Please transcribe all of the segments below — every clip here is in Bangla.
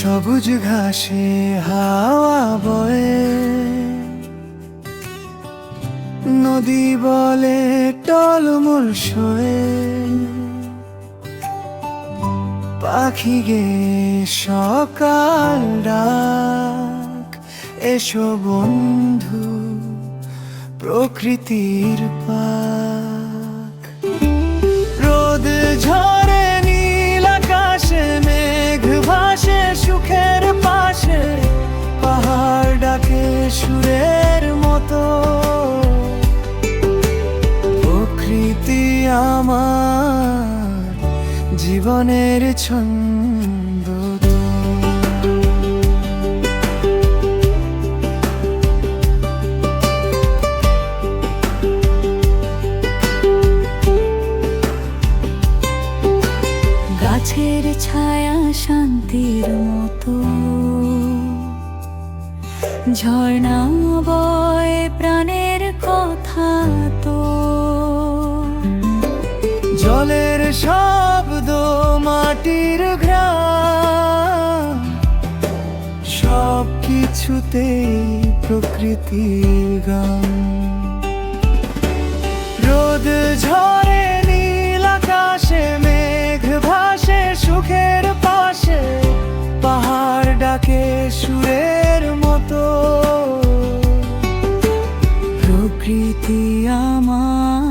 সবুজ ঘাসে হাওয়া বয়ে। নদী বলে টলমল শোয়ে পাখি গে সকাল ডাক, এসো বন্ধু প্রকৃতির পাক। রোদ ঝরে মতো। প্রকৃতি আমার জীবনের ছন্দ গাছের ছায়া শান্তির মতো। ঝর্ণা শব্দ মাটির ঘ্রাণ। সব কিছুতেই প্রকৃতির গান। রোদ ঝরে, নীল আকাশে, মেঘ ভাসে, সুখের পাশে, পাহাড় ডাকে সুরের মতো। প্রকৃতি আমার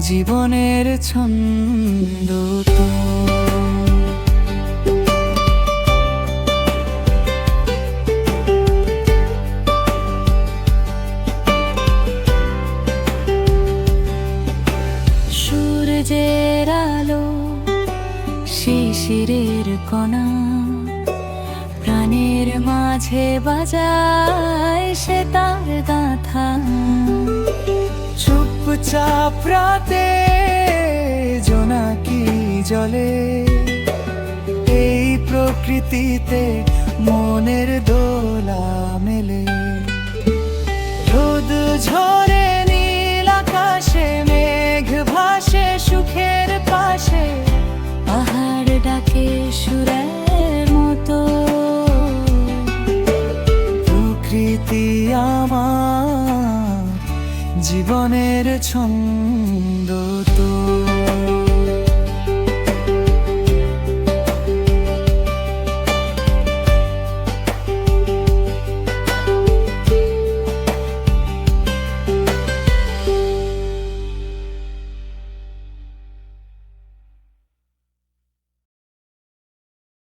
জীবনের ছন্দ তো। সূর্যের আলো শিশিরের কণা প্রাণের মাঝে বাজায় সে তার গাথা চুপচাপ রাতে জোনাকি জলে? এই প্রকৃতিতে মনের দোলা জীবনের ছন্দ তো